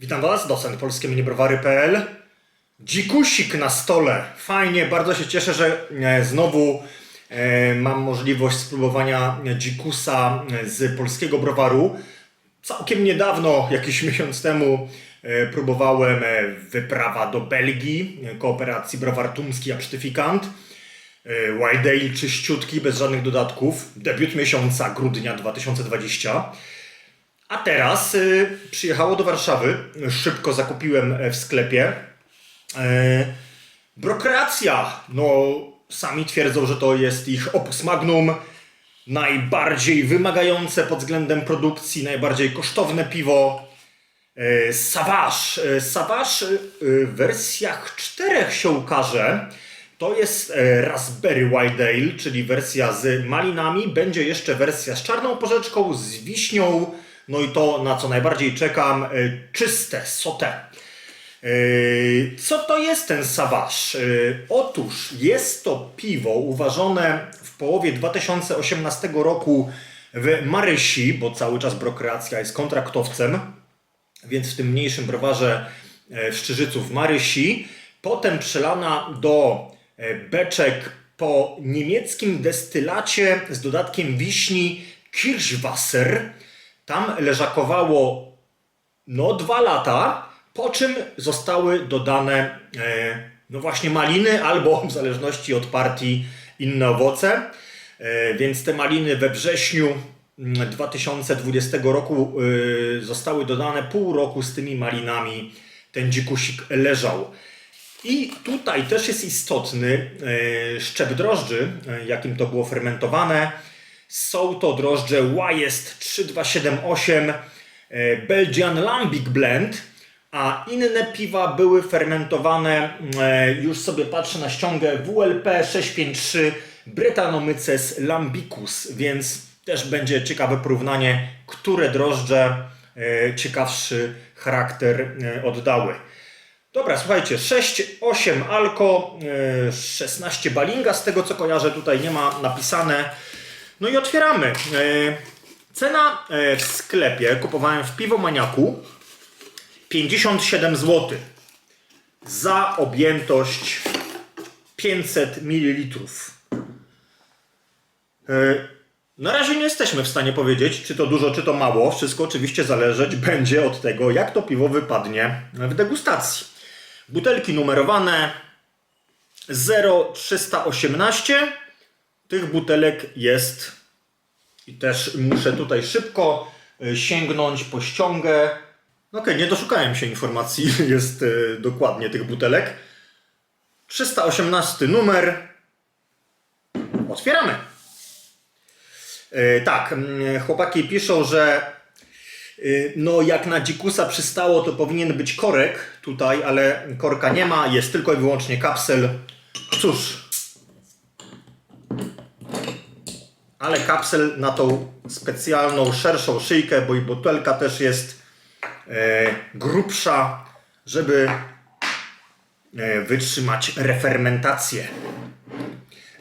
Witam Was, docent polskie minibrowary.pl. Dzikusik na stole. Fajnie, bardzo się cieszę, że e, znowu e, mam możliwość spróbowania dzikusa e, z polskiego browaru. Całkiem niedawno, jakiś miesiąc temu, próbowałem wyprawa do Belgii, kooperacji browar tumski a Psztyfikant. E, White Ale czyściutki, bez żadnych dodatków. Debiut miesiąca grudnia 2020. A teraz y, przyjechało do Warszawy. Szybko zakupiłem e, w sklepie. Brokracja. No, sami twierdzą, że to jest ich opus magnum. Najbardziej wymagające pod względem produkcji, najbardziej kosztowne piwo. E, Savage. Savage w wersjach czterech się ukaże. To jest Raspberry White Ale, czyli wersja z malinami. Będzie jeszcze wersja z czarną porzeczką, z wiśnią. No i to, na co najbardziej czekam, e, czyste sote. E, Co to jest ten Savage? E, Otóż jest to piwo uważone w połowie 2018 roku w Marysi, bo cały czas Brokreacja jest kontraktowcem więc w tym mniejszym browarze w Szczyżycu w Marysi. Potem przelana do beczek po niemieckim destylacie z dodatkiem wiśni Kirschwasser. Tam leżakowało no dwa lata, po czym zostały dodane e, no właśnie maliny albo w zależności od partii inne owoce. E, więc te maliny we wrześniu mm, 2020 roku y, zostały dodane pół roku z tymi malinami ten dzikusik leżał. I tutaj też jest istotny e, szczep drożdży, e, jakim to było fermentowane. Są to drożdże YEST 3278 e, Belgian Lambic Blend, a inne piwa były fermentowane, e, już sobie patrzę na ściągę WLP 653 Brettanomyces Lambicus, więc też będzie ciekawe porównanie, które drożdże e, ciekawszy charakter oddały. Dobra, słuchajcie, 6, 8 alko, e, 16 balinga, z tego co kojarzę, tutaj nie ma napisane. No i otwieramy. E, Cena e, w sklepie, kupowałem w Piwomaniaku, 57 zł. Za objętość 500 ml. E, Na razie nie jesteśmy w stanie powiedzieć, czy to dużo, czy to mało. Wszystko oczywiście zależeć będzie od tego, jak to piwo wypadnie w degustacji. Butelki numerowane 0318. Tych butelek jest i też muszę tutaj szybko y, sięgnąć po ściągę. No Okej, nie doszukałem się informacji, jest y, dokładnie tych butelek. 318 numer. Otwieramy. E, tak, chłopaki piszą, że no jak na dzikusa przystało, to powinien być korek tutaj, ale korka nie ma, jest tylko i wyłącznie kapsel. Cóż, ale kapsel na tą specjalną, szerszą szyjkę, bo i butelka też jest e, grubsza, żeby e, wytrzymać refermentację.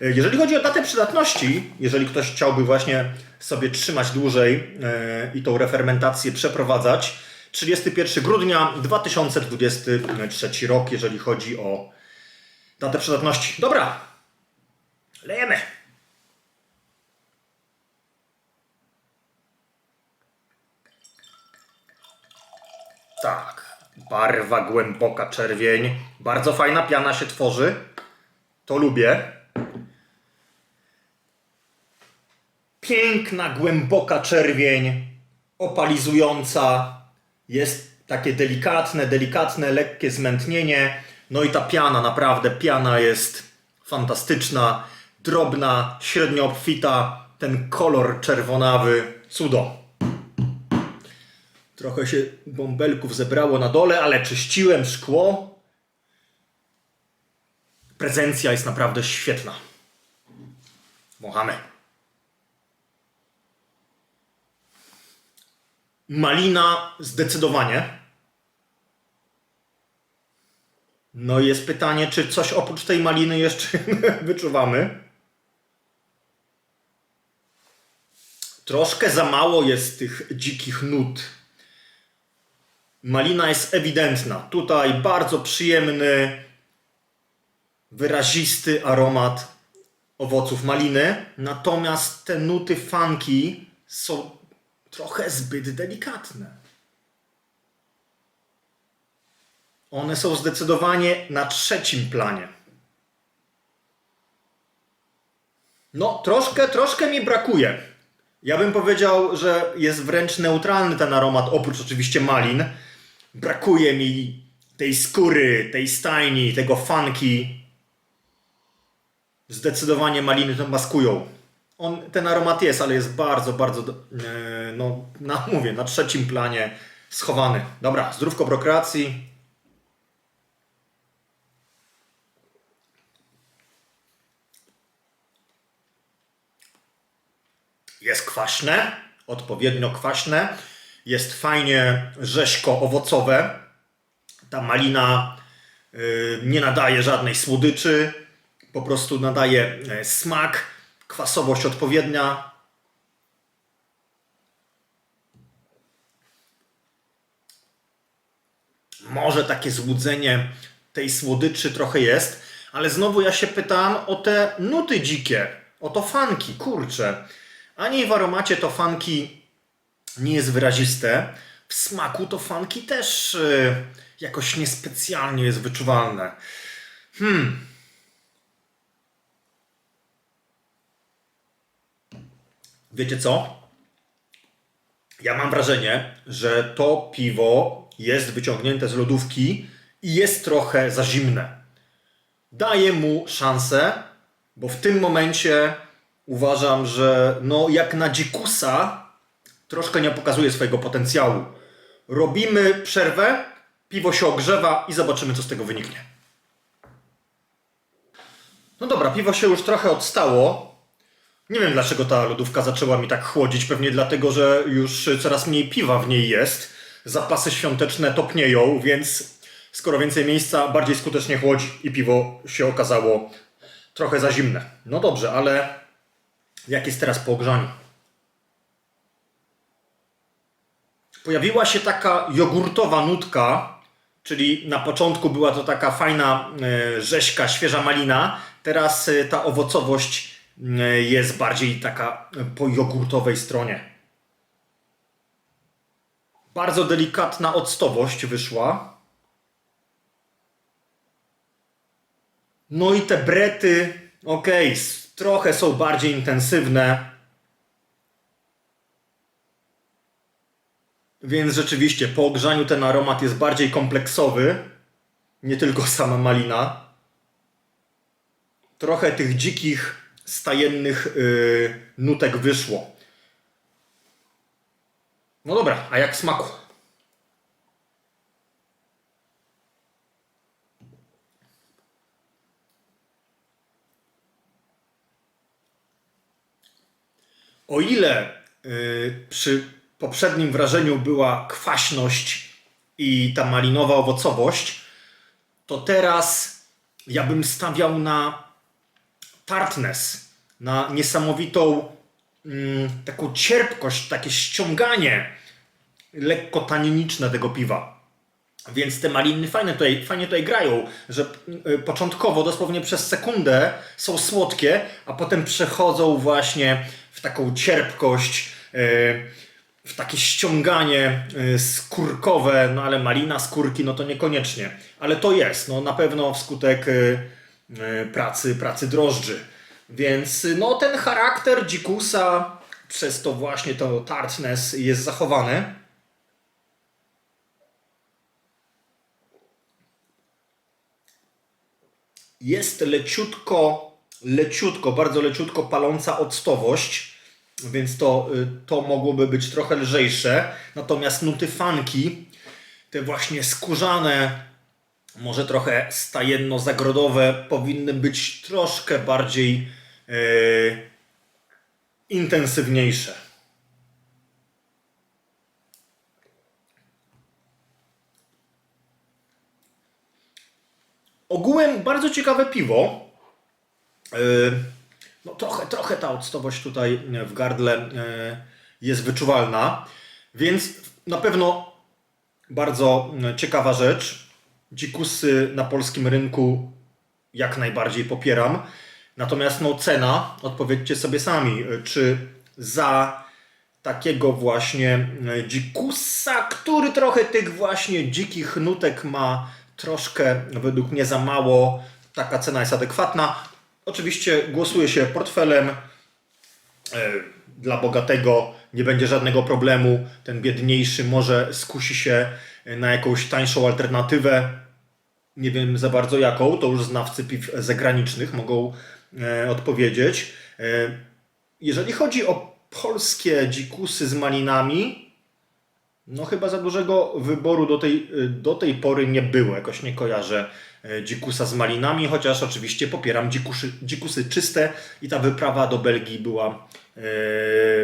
E, Jeżeli chodzi o datę przydatności, jeżeli ktoś chciałby właśnie sobie trzymać dłużej e, i tą refermentację przeprowadzać, 31 grudnia 2023 rok, jeżeli chodzi o datę przydatności. Dobra, lejemy. Tak, barwa głęboka czerwień. Bardzo fajna piana się tworzy. To lubię. Piękna, głęboka czerwień, opalizująca. Jest takie delikatne, delikatne, lekkie zmętnienie. No i ta piana, naprawdę, piana jest fantastyczna, drobna, średnio obfita. Ten kolor czerwonawy, cudo. Trochę się bąbelków zebrało na dole, ale czyściłem szkło. Prezencja jest naprawdę świetna. Wąchamy. Malina zdecydowanie. No i jest pytanie, czy coś oprócz tej maliny jeszcze wyczuwamy. Troszkę za mało jest tych dzikich nut. Malina jest ewidentna. Tutaj bardzo przyjemny, wyrazisty aromat owoców maliny, natomiast te nuty funky są trochę zbyt delikatne. One są zdecydowanie na trzecim planie. No, troszkę, troszkę mi brakuje. Ja bym powiedział, że jest wręcz neutralny ten aromat, oprócz oczywiście malin. Brakuje mi tej skóry, tej stajni, tego funky. Zdecydowanie maliny to maskują. On, ten aromat jest, ale jest bardzo, bardzo, e, no, na, mówię, na trzecim planie schowany. Dobra, zdrówko prokreacji. Jest kwaśne, odpowiednio kwaśne. Jest fajnie rzeźko-owocowe. Ta malina y, nie nadaje żadnej słodyczy, po prostu nadaje e, smak, kwasowość odpowiednia. Może takie złudzenie tej słodyczy trochę jest, ale znowu ja się pytam o te nuty dzikie, o to fanki, kurczę. Ani w aromacie to fanki nie jest wyraziste, w smaku to fanki też y, jakoś niespecjalnie jest wyczuwalne. Wiecie co? Ja mam wrażenie, że to piwo jest wyciągnięte z lodówki i jest trochę za zimne. Daję mu szansę, bo w tym momencie uważam, że no jak na dzikusa troszkę nie pokazuje swojego potencjału. Robimy przerwę, piwo się ogrzewa i zobaczymy, co z tego wyniknie. No dobra, piwo się już trochę odstało. Nie wiem dlaczego ta lodówka zaczęła mi tak chłodzić. Pewnie dlatego, że już coraz mniej piwa w niej jest. Zapasy świąteczne topnieją, więc skoro więcej miejsca, bardziej skutecznie chłodzi i piwo się okazało trochę za zimne. No dobrze, ale jak jest teraz po ogrzaniu? Pojawiła się taka jogurtowa nutka, czyli na początku była to taka fajna e, rzeźka, świeża malina. Teraz e, ta owocowość e, jest bardziej taka po jogurtowej stronie. Bardzo delikatna octowość wyszła. No i te brety, s- trochę są bardziej intensywne. Więc rzeczywiście po ogrzaniu ten aromat jest bardziej kompleksowy. Nie tylko sama malina. Trochę tych dzikich, stajennych yy, nutek wyszło. No dobra, a jak smaku? O ile y, przy poprzednim wrażeniu była kwaśność i ta malinowa owocowość, to teraz ja bym stawiał na tartness, na niesamowitą mm, taką cierpkość, takie ściąganie lekko taniniczne tego piwa. Więc te maliny fajnie tutaj, fajnie tutaj grają, że y, początkowo, dosłownie przez sekundę są słodkie, a potem przechodzą właśnie w taką cierpkość, y, w takie ściąganie y, skórkowe, no ale malina, skórki, no to niekoniecznie. Ale to jest, no na pewno wskutek y, y, pracy, pracy drożdży. Więc no ten charakter dzikusa, przez to właśnie to tartness jest zachowany. jest leciutko, leciutko, bardzo leciutko paląca octowość, więc to, y, to mogłoby być trochę lżejsze. Natomiast nuty funky, te właśnie skórzane, może trochę stajenno-zagrodowe, powinny być troszkę bardziej y, intensywniejsze. Ogółem bardzo ciekawe piwo. Yy, No trochę, trochę ta octowość tutaj w gardle yy, jest wyczuwalna, więc na pewno Bardzo mm, ciekawa rzecz. Dzikusy na polskim rynku jak najbardziej popieram. Natomiast no, cena, odpowiedzcie sobie sami, czy za takiego właśnie dzikusa, który trochę tych właśnie dzikich nutek ma troszkę według mnie za mało, taka cena jest adekwatna. Oczywiście głosuje się portfelem, E, dla bogatego nie będzie żadnego problemu. Ten biedniejszy może skusi się na jakąś tańszą alternatywę. Nie wiem za bardzo jaką, to już znawcy piw zagranicznych mogą e, odpowiedzieć. E, jeżeli chodzi o polskie dzikusy z malinami, no chyba za dużego wyboru do tej, do tej pory nie było. Jakoś nie kojarzę e, dzikusa z malinami, chociaż oczywiście popieram dzikusy, dzikusy czyste i ta wyprawa do Belgii była e,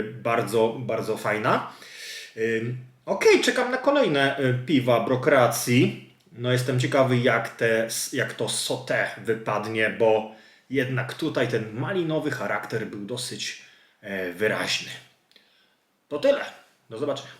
bardzo, bardzo fajna. E, Okej, czekam na kolejne e, piwa brokracji. No jestem ciekawy jak, te, jak to sote wypadnie, bo jednak tutaj ten malinowy charakter był dosyć e, wyraźny. To tyle. Do zobaczenia.